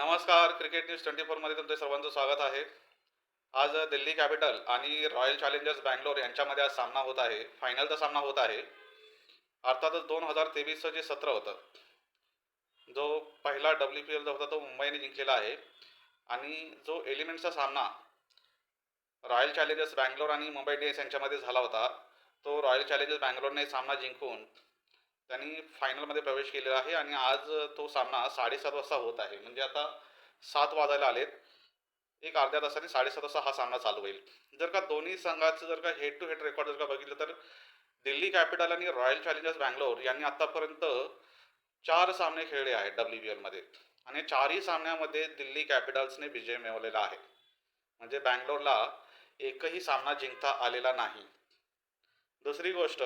नमस्कार cricket news twenty फोरमध्ये तुमचे सर्वांचं स्वागत आहे. आज दिल्ली कॅपिटल आणि रॉयल चॅलेंजर्स बँगलोर यांच्यामध्ये आज सामना होत आहे. फायनलचा सामना होत आहे. अर्थातच दोन हजार तेवीसचं जे सत्र होतं जो पहिला डब्ल्यू पी एलचा होता तो मुंबईने जिंकलेला आहे. आणि जो एलिमेंटचा सामना रॉयल चॅलेंजर्स बँगलोर आणि मुंबई इंडियन्स यांच्यामध्ये झाला होता तो रॉयल चॅलेंजर्स बँगलोरने सामना जिंकून त्यांनी फायनलमध्ये प्रवेश केलेला आहे आणि आज तो सामना साडेसात वाजता होत आहे. म्हणजे आता सात वाजायला आलेत. एक अर्ध्या तासाने साडेसात वाजता हा सामना चालू होईल. जर का दोन्ही संघाचं जर का हेड टू हेड रेकॉर्ड जर का बघितलं तर दिल्ली कॅपिटल आणि रॉयल चॅलेंजर्स बँगलोर यांनी आतापर्यंत चार सामने खेळले आहेत डब्ल्यू बी एलमध्ये आणि चारही सामन्यामध्ये दिल्ली कॅपिटल्सने विजय मिळवलेला आहे. म्हणजे बँगलोरला एकही सामना जिंकता आलेला नाही. दुसरी गोष्ट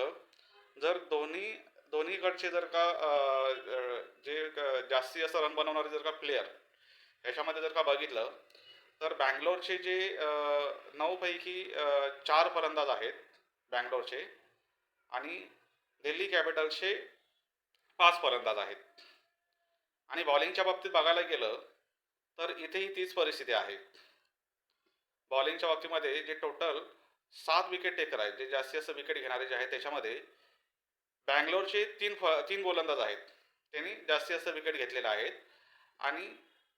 जर दोन्ही दोन्हीकडचे जर का जे जास्ती जास्त रन बनवणारे जर का प्लेयर ह्याच्यामध्ये जर का बघितलं तर बँगलोरचे जे नऊपैकी चार फलंदाज आहेत बँगलोरचे आणि दिल्ली कॅपिटल्सचे पाच फलंदाज आहेत. आणि बॉलिंगच्या बाबतीत बघायला गेलं तर इथेही तीच परिस्थिती आहे. बॉलिंगच्या बाबतीमध्ये जे टोटल सात विकेट टेकर आहेत जे जास्तीत जास्त विकेट घेणारे जे आहेत त्याच्यामध्ये बँगलोरचे तीन फ तीन गोलंदाज आहेत. त्यांनी जास्तीत जास्त विकेट घेतलेले आहेत. आणि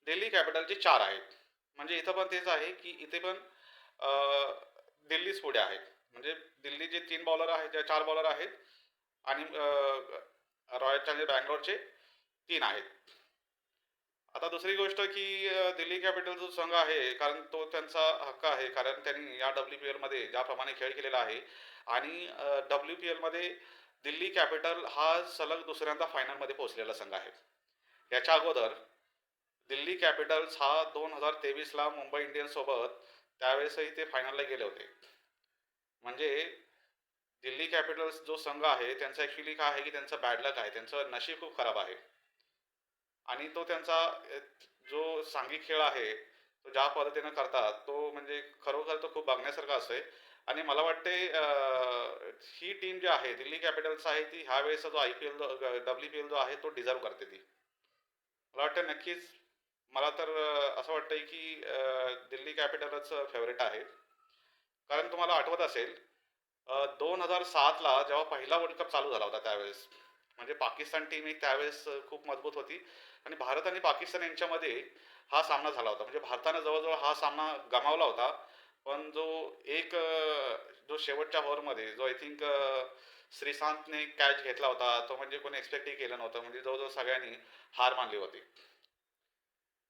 दिल्ली कॅपिटलचे चार आहेत. म्हणजे इथं पण तेच आहे की इथे पण दिल्लीच पुढे आहे म्हणजे दिल्ली जे तीन बॉलर आहेत ज्या चार बॉलर आहेत आणि रॉयल चॅलेंजर बँगलोरचे तीन आहेत. आता दुसरी गोष्ट की दिल्ली कॅपिटल जो संघ आहे कारण तो त्यांचा हक्क आहे. कारण त्यांनी या डब्ल्यू पी एलमध्ये ज्याप्रमाणे खेळ केलेला आहे आणि डब्ल्यू पी एलमध्ये दिल्ली कॅपिटल हा सलग दुसऱ्यांदा फायनलमध्ये पोहोचलेला संघ आहे. याच्या अगोदर दिल्ली कॅपिटल्स हा दोन हजार तेवीसला मुंबई इंडियन्ससोबत त्यावेळेसही ते फायनलला गेले होते. म्हणजे दिल्ली कॅपिटल्स जो संघ आहे त्यांचं ॲक्च्युली काय आहे की त्यांचं बॅड लक आहे. त्यांचं नशीब खूप खराब आहे. आणि तो त्यांचा जो सांघिक खेळ आहे तो ज्या पद्धतीनं करतात तो म्हणजे खरोखर तो खूप बघण्यासारखा असतोय. आणि मला वाटते ही टीम जी आहे दिल्ली कॅपिटल्स आहे ती ह्या वेळेचा जो I P L W P L जो आहे तो डिझर्व करते ती. मला वाटतं नक्कीच मला तर असं वाटतंय की दिल्ली कॅपिटलच फेवरेट आहे. कारण तुम्हाला आठवत असेल दोन हजार सातला जेव्हा पहिला वर्ल्ड कप चालू झाला होता त्यावेळेस म्हणजे पाकिस्तान टीम एक त्यावेळेस खूप मजबूत होती. आणि भारत आणि पाकिस्तान यांच्यामध्ये हा सामना झाला होता. म्हणजे भारतानं जवळजवळ हा सामना गमावला होता. पण जो एक जो शेवटच्या ओव्हरमध्ये जो आय थिंक श्रीशांतने कॅच घेतला होता तो म्हणजे कोणी एक्सपेक्टही केलं नव्हतं म्हणजे जवळजवळ सगळ्यांनी हार मानली होती.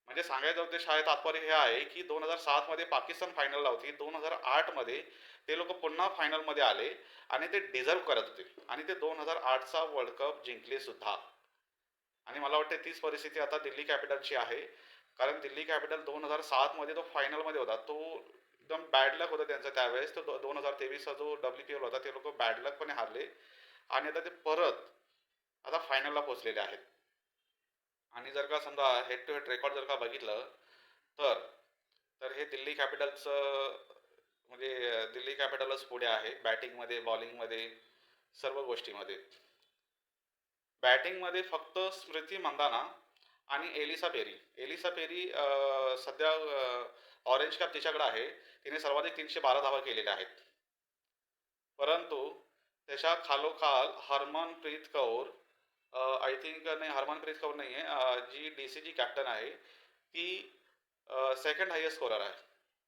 म्हणजे सांगायचं उद्देश आहे तात्पर्य हे आहे की दोन हजार सातमध्ये पाकिस्तान फायनलला होती दोन हजार आठमध्ये ते लोक पुन्हा फायनलमध्ये आले आणि ते डिझर्व करत होते. आणि ते दोन हजार आठचा वर्ल्ड कप जिंकले सुद्धा. आणि मला वाटते तीच परिस्थिती आता दिल्ली कॅपिटलची आहे. कारण दिल्ली कॅपिटल दोन हजार सातमध्ये तो फायनलमध्ये होता तो एकदम बॅड लक होता त्यांचा त्यावेळेस. तर दोन हजार तेवीसचा जो डब्ल्यू पी एल होता ते लोक बॅड लकपणे हारले. आणि आता ते परत आता फायनलला पोहोचलेले आहेत. आणि जर का समजा हेड टू हेड रेकॉर्ड जर का बघितलं तर तर हे दिल्ली कॅपिटल्सचं म्हणजे दिल्ली कॅपिटलच पुढे आहे. बॅटिंगमध्ये बॉलिंगमध्ये सर्व गोष्टीमध्ये. बॅटिंगमध्ये फक्त स्मृती मंदाना आणि एलिसा पेरी. एलिसा पेरी सध्या ऑरेंज कॅप तिच्याकडे आहे. तिने सर्वाधिक तीनशे बारा धावा केलेल्या आहेत. परंतु त्याच्या खालोखाल हरमनप्रीत कौर आय थिंक नाही हरमनप्रीत कौर नाही आहे जी डी सी जी कॅप्टन आहे ती सेकंड हायेस्ट स्कोरर आहे.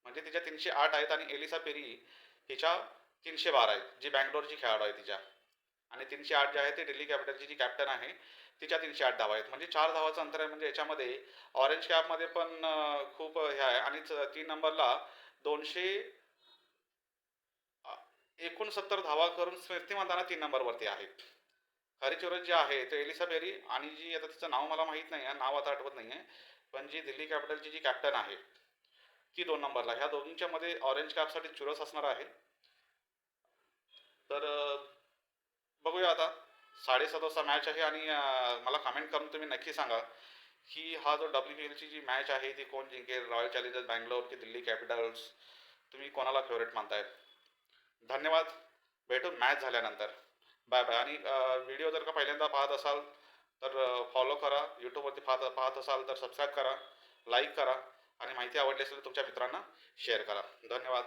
म्हणजे तिच्या तीनशे आठ आहेत आणि एलिसा पेरी हिच्या तीनशे बारा आहेत जी बँगलोरची खेळाडू आहे तिच्या. आणि तीनशे आठ जे आहे ते दिल्ली कॅपिटलची जी कॅप्टन आहे तिच्या तीनशे आठ धावा आहेत. म्हणजे चार धावाचं अंतर आहे म्हणजे याच्यामध्ये ऑरेंज कॅपमध्ये पण खूप हे आहे. आणि तीन नंबरला दोनशे एकोणसत्तर धावा करून स्मृती मंदाना तीन नंबरवरती आहे खरी चोरस जे आहे ते एलिसा बेरी आणि जी आता तिचं नाव मला माहीत नाही आहे नाव आता आठवत नाही आहे पण जी दिल्ली कॅपिटलची जी कॅप्टन आहे ती दोन नंबरला ह्या दोघींच्या मध्ये ऑरेंज कॅपसाठी चुरस असणार आहे. तर बघूया आता. साडेसात वाजता मॅच आहे आणि मला कमेंट करून तुम्ही नक्की सांगा. की हा जो डब्ल्यू एलची जी मॅच आहे ती कोण जिंकेल? रॉयल चॅलेंजर्स बँगलोर की दिल्ली कॅपिटल्स तुम्ही कोणाला फेवरेट मानताय? धन्यवाद. भेटू मॅच झाल्यानंतर. बाय बाय आणि व्हिडिओ जर का पहिल्यांदा पाहत असाल तर फॉलो करा. यूट्यूबवरती पाहत पाहत असाल तर सबस्क्राईब करा लाईक करा. आणि माहिती आवडली असेल तर तुमच्या मित्रांना शेअर करा. धन्यवाद.